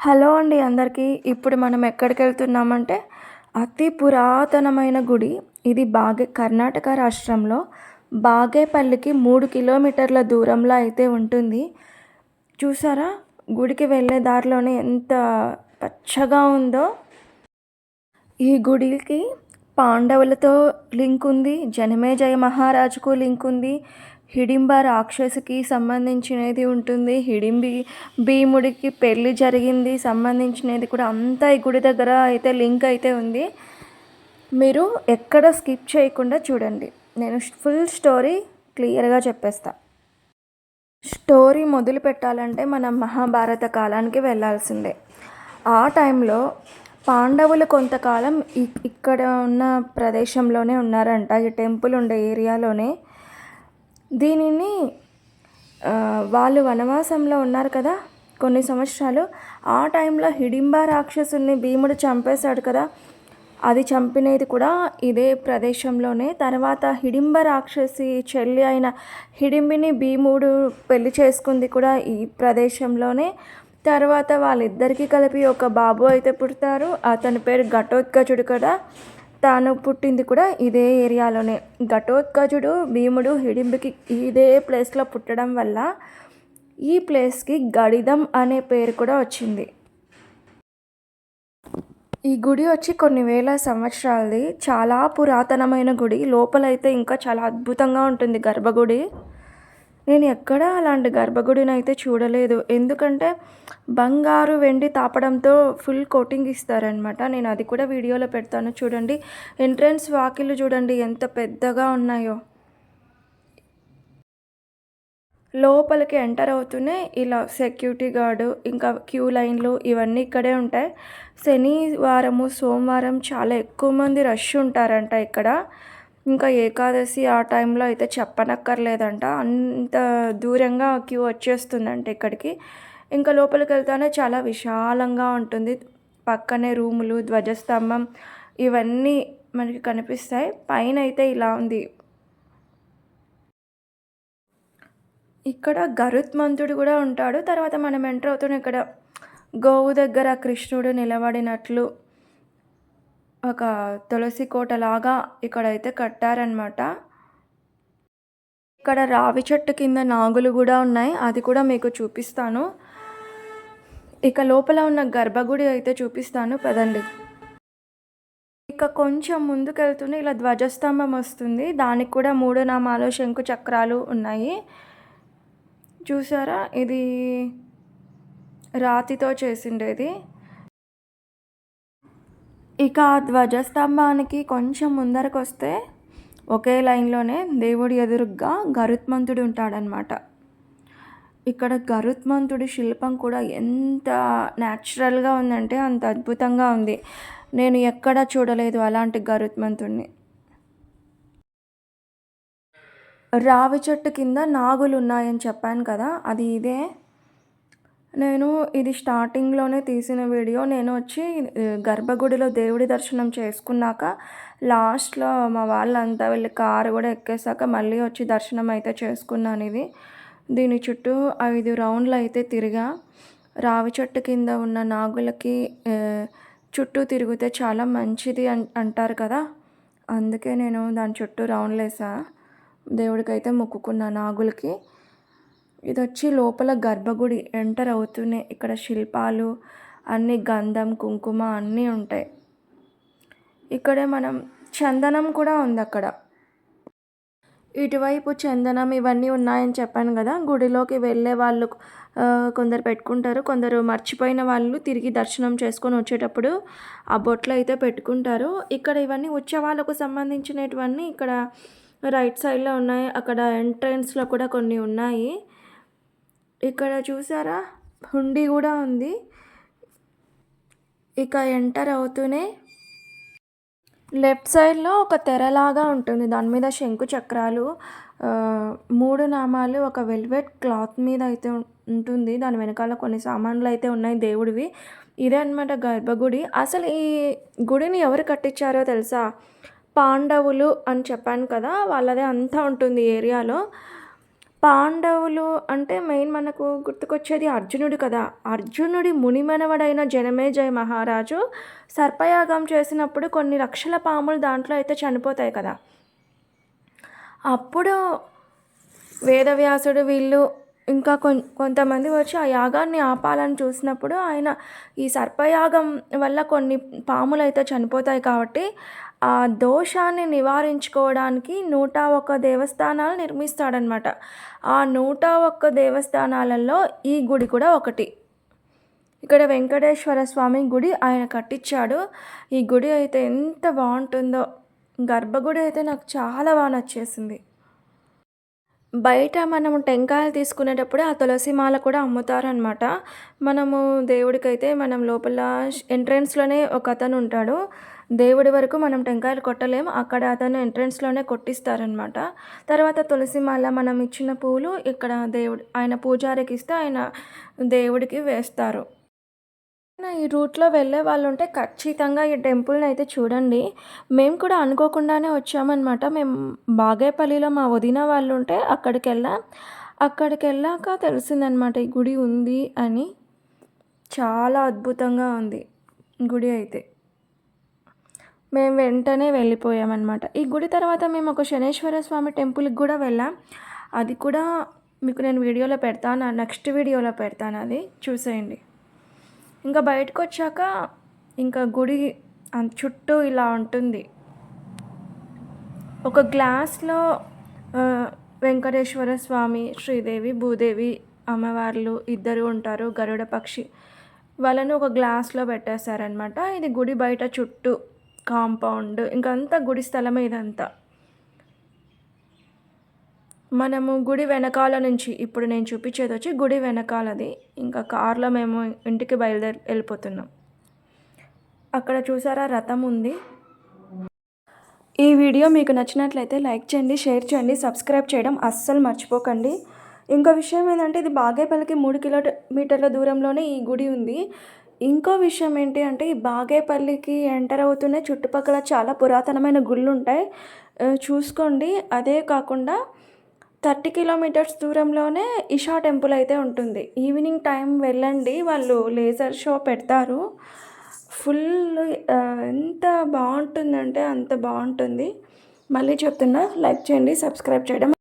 Hello అండి అందరికీ. ఇప్పుడు మనం ఎక్కడికి వెళ్తున్నామంటే అతి పురాతనమైన గుడి. ఇది బాగే కర్ణాటక రాష్ట్రంలో బాగేపల్లికి మూడు కిలోమీటర్ల దూరంలో అయితే ఉంటుంది. చూసారా? గుడికి వెళ్ళే దారిలోనే ఎంత పచ్చగా ఉందో. ఈ గుడికి పాండవులతో లింక్ ఉంది జనమేజయ మహారాజుకు లింక్ ఉంది హిడింబ రాక్షసికి సంబంధించినది ఉంటుంది. హిడింబి భీముడికి పెళ్ళి జరిగింది. సంబంధించినది కూడా అంతా ఈ గుడి దగ్గర అయితే లింక్ అయితే ఉంది. మీరు ఎక్కడ స్కిప్ చేయకుండా చూడండి. నేను ఫుల్ స్టోరీ క్లియర్గా చెప్పేస్తా. స్టోరీ మొదలు పెట్టాలంటే మనం మహాభారత కాలానికి వెళ్ళాల్సిందే. ఆ టైంలో పాండవులు కొంతకాలం ఇక్కడ ఉన్న ప్రదేశంలోనే ఉన్నారంట. ఈ టెంపుల్ ఉండే ఏరియాలోనే దీనిని వాళ్ళు వనవాసంలో ఉన్నారు కదా కొన్ని సంవత్సరాలు ఆ టైంలో హిడింబ రాక్షసుని భీముడు చంపేశాడు కదా అది చంపినది కూడా ఇదే ప్రదేశంలోనే. తర్వాత హిడింబ రాక్షసి చెల్లి అయిన హిడింబిని భీముడు పెళ్ళి చేసుకుంది కూడా ఈ ప్రదేశంలోనే. తర్వాత వాళ్ళిద్దరికీ కలిపి ఒక బాబు అయితే పుడతారు అతని పేరు ఘటోత్కచుడు కదా. తాను పుట్టింది కూడా ఇదే ఏరియాలోనే. ఘటోత్కచుడు భీముడు హిడింబికి ఇదే ప్లేస్లో పుట్టడం వల్ల ఈ ప్లేస్కి గడిదం అనే పేరు కూడా వచ్చింది. ఈ గుడి వచ్చి కొన్ని వేల సంవత్సరాలది. చాలా పురాతనమైన గుడి. లోపలైతే ఇంకా చాలా అద్భుతంగా ఉంటుంది గర్భగుడి. నేను ఎక్కడా అలాంటి గర్భగుడిని అయితే చూడలేదు. ఎందుకంటే బంగారు వెండి తాపడంతో ఫుల్ కోటింగ్ ఇస్తారనమాట నేను అది కూడా వీడియోలో పెడతాను చూడండి. ఎంట్రన్స్ వాకిళ్ళు చూడండి ఎంత పెద్దగా ఉన్నాయో. లోపలికి ఎంటర్ అవుతూనే ఇలా సెక్యూరిటీ గార్డు ఇంకా క్యూ లైన్లు ఇవన్నీ ఇక్కడే ఉంటాయి. శనివారము సోమవారం చాలా ఎక్కువ మంది రష్ ఉంటారంట ఇక్కడ. ఇంకా ఏకాదశి ఆ టైంలో అయితే చెప్పనక్కర్లేదంట. అంత దూరంగా క్యూ వచ్చేస్తుందంట ఇక్కడికి. ఇంకా లోపలికి వెళ్తానే చాలా విశాలంగా ఉంటుంది. పక్కనే రూములు ధ్వజస్తంభం ఇవన్నీ మనకి కనిపిస్తాయి. పైన అయితే ఇలా ఉంది. ఇక్కడ గరుత్మంతుడు కూడా ఉంటాడు. తర్వాత మనం ఎంటర్ అవుతున్న ఇక్కడ. గోవు దగ్గర కృష్ణుడు నిలబడినట్లు ఒక తులసి కోట లాగా ఇక్కడైతే కట్టారనమాట ఇక్కడ రావి చెట్టు కింద నాగులు కూడా ఉన్నాయి. అది కూడా మీకు చూపిస్తాను. ఇక లోపల ఉన్న గర్భగుడి అయితే చూపిస్తాను. పదండి. ఇక కొంచెం ముందుకెళ్తూనే ఇలా ధ్వజస్తంభం వస్తుంది. దానికి కూడా మూడు నామాలు శంకు చక్రాలు ఉన్నాయి. చూసారా? ఇది రాతితో చేసిండేది. ఇక ఆ ధ్వజస్తంభానికి కొంచెం ముందరకు వస్తే ఒకే లైన్లోనే దేవుడి ఎదురుగ్గా గరుత్మంతుడు ఉంటాడనమాట ఇక్కడ గరుత్మంతుడి శిల్పం కూడా ఎంత న్యాచురల్గా ఉందంటే అంత అద్భుతంగా ఉంది. నేను ఎక్కడా చూడలేదు అలాంటి గరుత్మంతుడిని రావి చెట్టు కింద నాగులు ఉన్నాయని చెప్పాను కదా అది ఇదే? నేను ఇది స్టార్టింగ్లోనే తీసిన వీడియో. నేను వచ్చి గర్భగుడిలో దేవుడి దర్శనం చేసుకున్నాక లాస్ట్లో మా వాళ్ళంతా వెళ్ళి కారు కూడా ఎక్కేసాక మళ్ళీ వచ్చి దర్శనం అయితే చేసుకున్నాను ఇది. దీని చుట్టూ ఐదు రౌండ్లు అయితే తిరిగా. రావి చెట్టు కింద ఉన్న నాగులకి చుట్టూ తిరిగితే చాలా మంచిది అన్ అంటారు కదా. అందుకే నేను దాని చుట్టూ రౌండ్లు వేసా దేవుడికైతే మొక్కుకున్నా నాగులకి. ఇది వచ్చి లోపల గర్భగుడి ఎంటర్ అవుతూనే ఇక్కడ శిల్పాలు అన్ని గంధం కుంకుమ అన్నీ ఉంటాయి. ఇక్కడే మనం చందనం కూడా ఉంది అక్కడ ఇటువైపు చందనం ఇవన్నీ ఉన్నాయని చెప్పాను కదా గుడిలోకి వెళ్ళే వాళ్ళు కొందరు పెట్టుకుంటారు కొందరు మర్చిపోయిన వాళ్ళు తిరిగి దర్శనం చేసుకొని వచ్చేటప్పుడు ఆ బొట్లు అయితే పెట్టుకుంటారు. ఇక్కడ ఇవన్నీ ఉత్సవాలకు సంబంధించినటువన్నీ ఇక్కడ రైట్ సైడ్లో ఉన్నాయి అక్కడ ఎంట్రన్స్లో కూడా కొన్ని ఉన్నాయి. ఇక్కడ చూసారా? హుండీ కూడా ఉంది. ఇక ఎంటర్ అవుతూనే లెఫ్ట్ సైడ్లో ఒక తెరలాగా ఉంటుంది. దాని మీద శంకు చక్రాలు మూడు నామాలు ఒక వెల్వెట్ క్లాత్ మీద అయితే ఉంటుంది. దాని వెనకాల కొన్ని సామాన్లు అయితే ఉన్నాయి దేవుడివి. ఇదే అన్నమాట గర్భగుడి. అసలు ఈ గుడిని ఎవరు కట్టించారో తెలుసా? పాండవులు అని చెప్పాను కదా వాళ్ళదే అంతా ఉంటుంది ఏరియాలో. పాండవులు అంటే మెయిన్ మనకు గుర్తుకొచ్చేది అర్జునుడు కదా. అర్జునుడి మునిమనవడైన జనమేజయ మహారాజు సర్పయాగం చేసినప్పుడు కొన్ని లక్షల పాములు దాంట్లో అయితే చనిపోతాయి కదా. అప్పుడు వేదవ్యాసుడు వీళ్ళు ఇంకా కొం కొంతమంది వచ్చి ఆ యాగాన్ని ఆపాలని చూసినప్పుడు ఆయన ఈ సర్పయాగం వల్ల కొన్ని పాములు అయితే చనిపోతాయి కాబట్టి ఆ దోషాన్ని నివారించుకోవడానికి నూట ఒక్క దేవస్థానాలు నిర్మిస్తాడనమాట ఆ నూట ఒక్క దేవస్థానాలలో ఈ గుడి కూడా ఒకటి. ఇక్కడ వెంకటేశ్వర స్వామి గుడి ఆయన కట్టించాడు. ఈ గుడి అయితే ఎంత బాగుంటుందో గర్భగుడి అయితే నాకు చాలా బాగా నచ్చేసింది. బయట మనం టెంకాయలు తీసుకునేటప్పుడు ఆ తులసి మాల కూడా అమ్ముతారనమాట మనము దేవుడికైతే మనం లోపల ఎంట్రన్స్లోనే ఒక అతను ఉంటాడు. దేవుడి వరకు మనం టెంకాయలు కొట్టలేం అక్కడ అతను ఎంట్రన్స్లోనే కొట్టిస్తారనమాట. తర్వాత తులసిమాల మనం ఇచ్చిన పూలు ఇక్కడ దేవుడు ఆయన పూజారికి ఇస్తే ఆయన దేవుడికి వేస్తారు. ఈ రూట్లో వెళ్ళే వాళ్ళు ఉంటే ఖచ్చితంగా ఈ టెంపుల్ని అయితే చూడండి. మేము కూడా అనుకోకుండానే వచ్చామన్నమాట మేము బాగేపల్లిలో మా వదిన వాళ్ళు ఉంటే అక్కడికి వెళ్ళాం అక్కడికి వెళ్ళాక తెలిసిందనమాట ఈ గుడి ఉంది అని. చాలా అద్భుతంగా ఉంది గుడి అయితే. మేము వెంటనే వెళ్ళిపోయామన్నమాట. ఈ గుడి తర్వాత మేము ఒక శనేశ్వర స్వామి టెంపుల్కి కూడా వెళ్ళాం. అది కూడా మీకు నేను వీడియోలో పెడతాను. నెక్స్ట్ వీడియోలో పెడతాను అది. చూసేయండి. ఇంకా బయటకు వచ్చాక ఇంకా గుడి చుట్టూ ఇలా ఉంటుంది. ఒక గ్లాస్లో వెంకటేశ్వర స్వామి శ్రీదేవి భూదేవి అమ్మవార్లు ఇద్దరు ఉంటారు. గరుడ పక్షి వాళ్ళను ఒక గ్లాస్లో పెట్టేశారనమాట ఇది గుడి బయట చుట్టూ. కాంపౌండ్ ఇంకంతా గుడి స్థలమే ఇదంతా. మనము గుడి వెనకాల నుంచి ఇప్పుడు నేను చూపించేది వచ్చి గుడి వెనకాలది. ఇంకా కార్లో మేము ఇంటికి బయలుదేరి వెళ్ళిపోతున్నాం. అక్కడ చూసారా రథం ఉంది. ఈ వీడియో మీకు నచ్చినట్లయితే లైక్ చేయండి షేర్ చేయండి సబ్స్క్రైబ్ చేయడం అస్సలు మర్చిపోకండి. ఇంకో విషయం ఏంటంటే ఇది బాగేపల్లికి మూడు కిలోమీటర్ల దూరంలోనే ఈ గుడి ఉంది. ఇంకో విషయం ఏంటి అంటే ఈ బాగేపల్లికి ఎంటర్ అవుతూనే చుట్టుపక్కల చాలా పురాతనమైన గుళ్ళు ఉంటాయి చూసుకోండి. అదే కాకుండా థర్టీ కిలోమీటర్స్ దూరంలోనే ఇషా టెంపుల్ అయితే ఉంటుంది. ఈవినింగ్ టైం వెళ్ళండి. వాళ్ళు లేజర్ షో పెడతారు. ఫుల్ ఎంత బాగుంటుందంటే అంత బాగుంటుంది. మళ్ళీ చెప్తున్నా. లైక్ చేయండి సబ్స్క్రైబ్ చేయడం